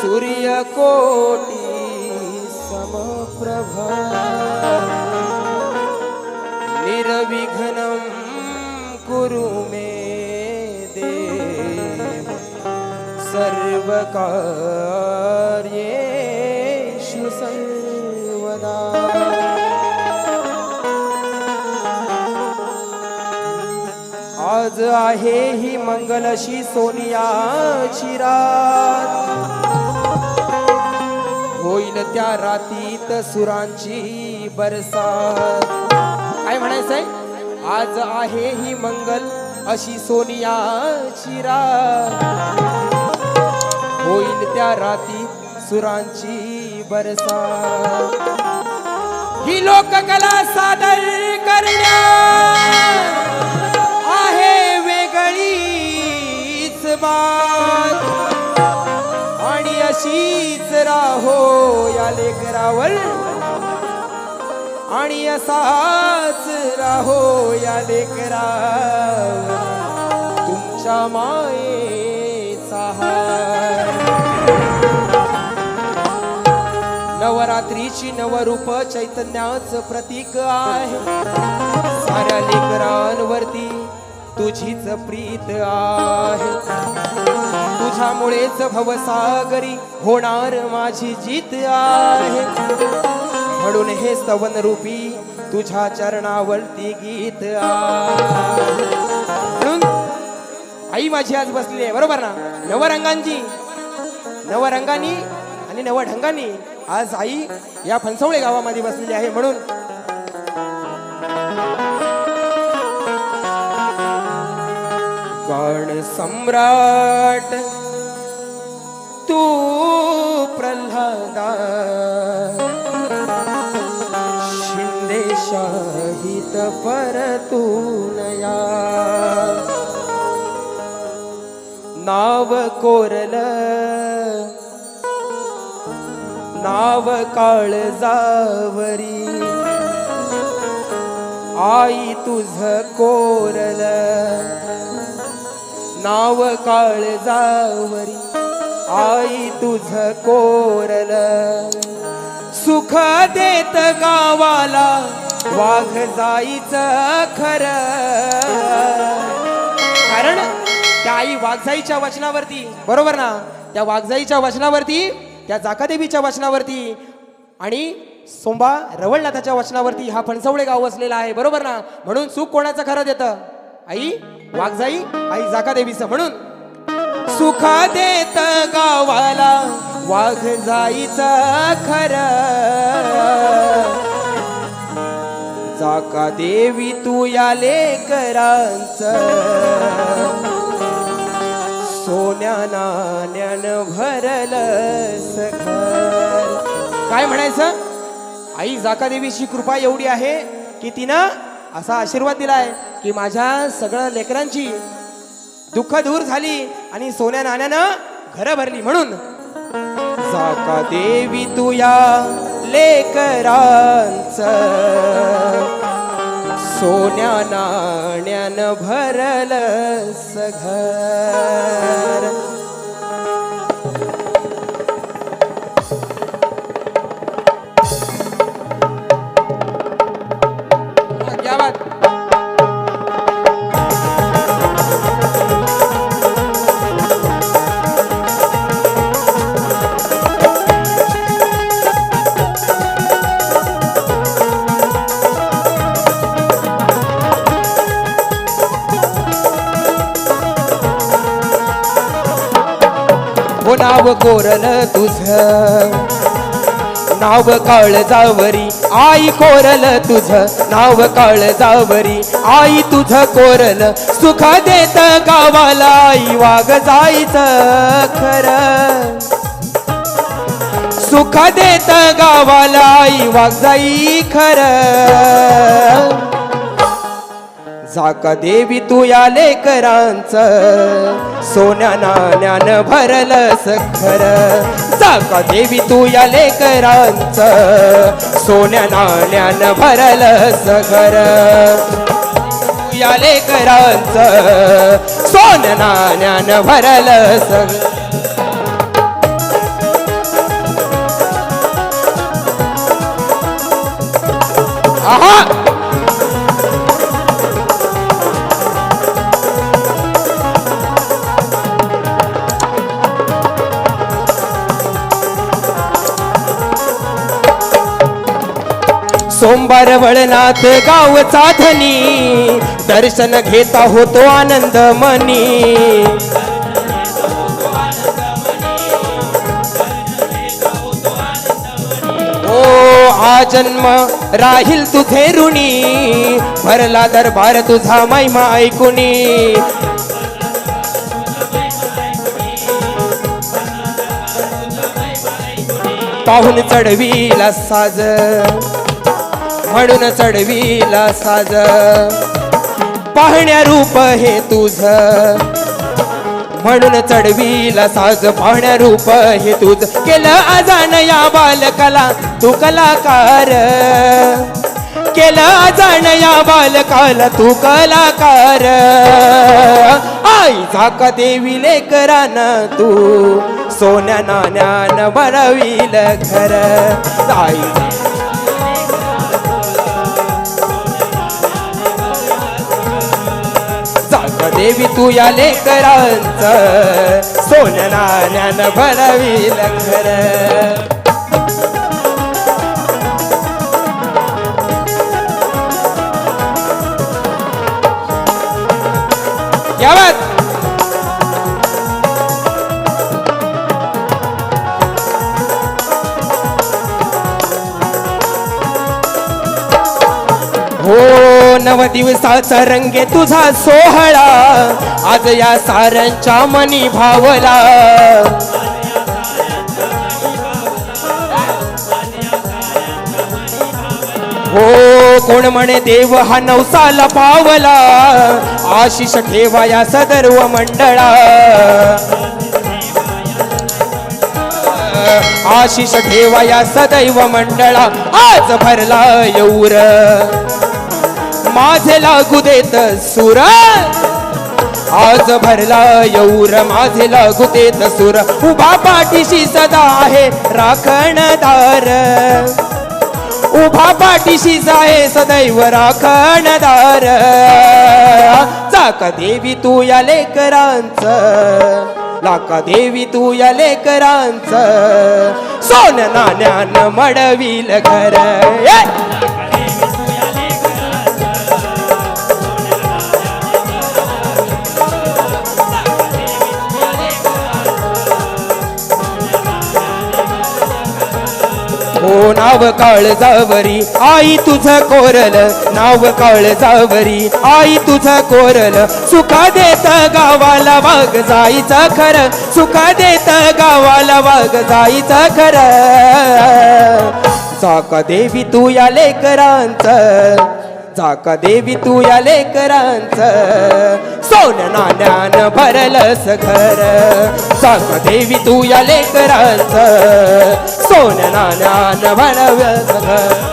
सूर्यकोटी समप्रभा। निर्विघ्नं कुरु मे देव। सर्वकार्येषु सर्वदा। आज आहे ही मंगलशी सोनिया रात। होईल त्या रातीत सुरांची बरसात. काय म्हणायचंय? आज आहे ही मंगल अशी सोनियाची रात. होईल त्या रातीत सुरांची बरसात. ही लोककला सादर करण्या आहे वेगळीच बात. लेकरावर आणि असाच राहो या लेकरा. तुमच्या मायेचा नवरात्रीची नवरूप चैतन्याच प्रतीक आहे. साऱ्या लेकरांवरती तुझीच प्रीत आहे. तुझ्यामुळेच भवसागरी होणार माझी जीत आहे. म्हणून हे स्तवन रूपी तुझ्या चरणावरती गीत म्हणून आई माझी आज बसली आहे बरोबर ना? नवरंगांची नवरंगानी आणि नवढंगानी आज आई या फणसवळे गावामध्ये बसलेली आहे. म्हणून गण सम्राट तू प्रल्हादा शिंदे शाहित परतूनया नाव कोरल नाव काळजावरी आई तुझ कोरल नाव काळजावरी आई तुझ कोरल. सुख देत गावाला वाघ जाईचं खर. कारण त्या आई वाघजाईच्या वचनावरती बरोबर ना? त्या वाघजाईच्या वचनावरती त्या जाकादेवीच्या वचनावरती आणि सोंबा रवळनाथाच्या वचनावरती हा फणसवळे गाव वसलेला आहे बरोबर ना? म्हणून सुख कोणाचं खरं देतं? आई वाघजाई आई जाकादेवीचं म्हणून. सुख देत गावाला वाघ जाईचा खर. जाका देवी तू या लेकरांच. सोन्या नाण्यान भरल सखर काय म्हणायचं? आई जाका देवीची कृपा एवढी आहे की तिनं असा आशीर्वाद दिलाय. की माझ्या सगळ्या लेकरांची दुःख दूर झाली आणि सोन्या नाण्यानं घर भरली म्हणून. जाका देवी तू या लेकरांच. सोन्या नाण्यानं भरल सघर नाव कोरल तुझ. नाव काळ जावरी आई कोरल तुझ. नाव काळ जावरी आई तुझ कोरल. सुख देत गावाला आई वाघ जायचं खरं. सुख देत गावाला आई वाघ जाई खरं. जाका देवी तू या लेकरांच. सोन्या नाण्यान भरल सखर. जाका देवी तू या लेकरांच. सोन्या नाण्यान भरल सखर. या लेकरांच. सोन नाण्यान भरल सग सोमवार वळनाथ गावचा धनी. दर्शन घेता होतो आनंद मनी. ओ आजन्म जन्म राहील तुझे ऋणी भरला दरबार तुझा महिमा ऐकुनी. पाहून चढवीला साज म्हणून चढवीला साज. पाहण्या रूप हे तुझ. म्हणून चढवीला साज पाहण्या रूप हे तुझ. केलं अजान या बालकला तू कलाकार. केलं अजान या बालकाला तू कलाकार. आई झाका देवी लेकरान तू सोन्या नाण्यान बनविल खर आई देवी तू या लेकरांचं सोनना ज्ञान भरवी घर क्या नव दिवसाचा रंगे तुझा सोहळा. आज या साऱ्यांच्या मनी भावला. हो कोण म्हणे देव हा नवसाला पावला. आशिष ठेवा या सदर्व मंडळा. आशिष ठेवा या सदैव मंडळा. आज भरला येऊर. माझे लागू देत सुर आज भरला येऊर माझे लागू देत सुर उभा पाठीशी सदा आहे राखणदार उभा पाठीशी जाय सदैव राखणदार चाका देवी तू या लेकरांच. लाका देवी तू या लेकरांच. सोन नाण्यान मडविल घर. हो नाव काळ जावरी आई तुझं कोरल नाव काळ जावरी आई तुझं कोरल सुखा देत गावाला वाघ जायचं खर. सुखा देत गावाला वाघ जायचं खर. चाका देवी तू या लेकरांचं. चाका देवी तू या लेकरांच. सोन नाण्यान भरलस घर. चाका देवी तू या लेकरांच. सोन नाण्यान भरलस घर.